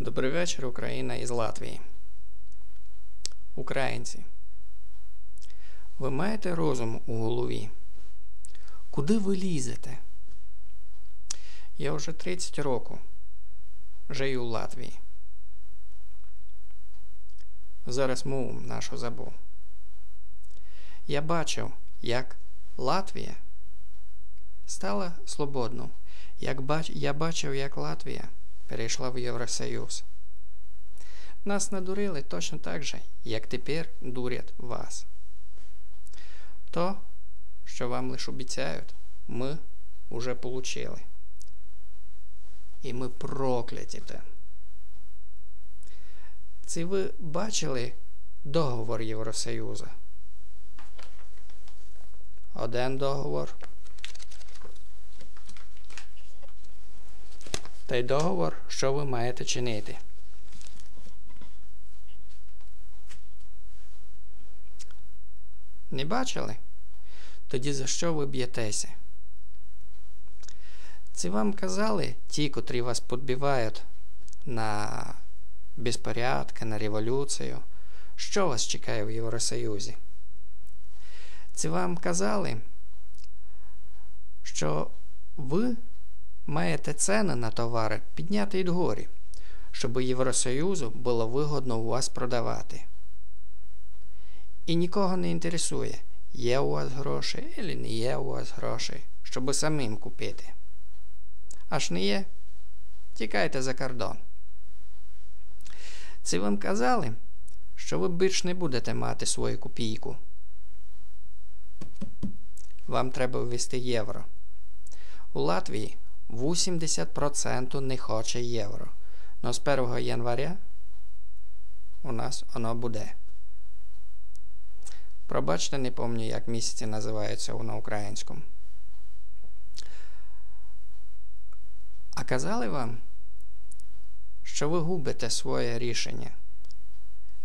Добрий вечір, Україна із Латвії. Українці. Ви маєте розум у голові? Куди ви лізете? Я вже 30 років живу в Латвії. Зараз мову нашу забув. Я бачив, як Латвія стала свободною. Як бач... Я бачив, як Латвія перейшла в Євросоюз. Нас надурили точно так же, як тепер дурять вас. То, що вам лише обіцяють, ми вже получили. І ми прокляті. Це ви бачили договор Євросоюзу? Один договор. Та й договор, що ви маєте чинити. Не бачили? Тоді за що ви б'єтеся? Це вам казали ті, котрі вас підбивають на безпорядки, на революцію. Що вас чекає в Євросоюзі? Це вам казали, що ви маєте ціни на товари підняти й вгорі, щоб Євросоюзу було вигодно у вас продавати. І нікого не інтересує, є у вас гроші або не є у вас гроші, щоб самим купити. Аж не є, тікайте за кордон. Це вам казали, що ви більш не будете мати свою копійку. Вам треба ввести євро. У Латвії 80% не хоче євро. Но з 1 января у нас воно буде. Пробачте, не пам'ятаю, як місяці називаються на українському. А казали вам, що ви губите своє рішення,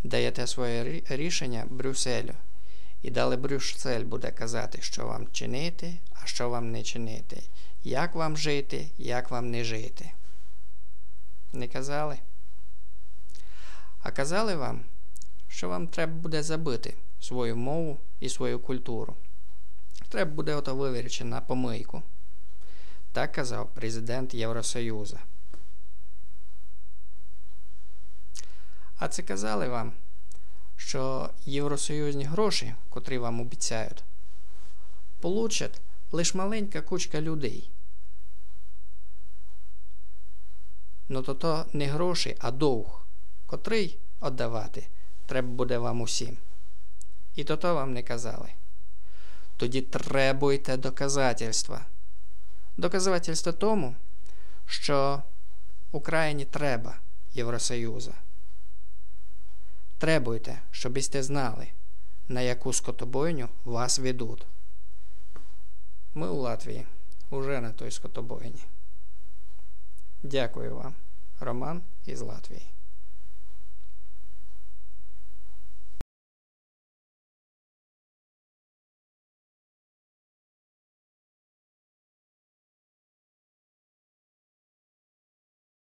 даєте своє рішення Брюсселю. І далі Брюссель буде казати, що вам чинити, а що вам не чинити. Як вам жити, як вам не жити. Не казали? А казали вам, що вам треба буде забити свою мову і свою культуру. Треба буде ото вивірчити на помийку. Так казав президент Євросоюзу. А це казали вам, що євросоюзні гроші, котрі вам обіцяють, получать лише маленька кучка людей. Ну то то не гроші, а довг, котрий віддавати треба буде вам усім. І то то вам не казали. Тоді требуйте доказательства. Доказательства тому, що Україні треба Євросоюзу. Требуйте, щоб сте знали, на яку скотобойню вас ведуть. Ми у Латвії уже на той скотобойні. Дякую вам, Роман із Латвії.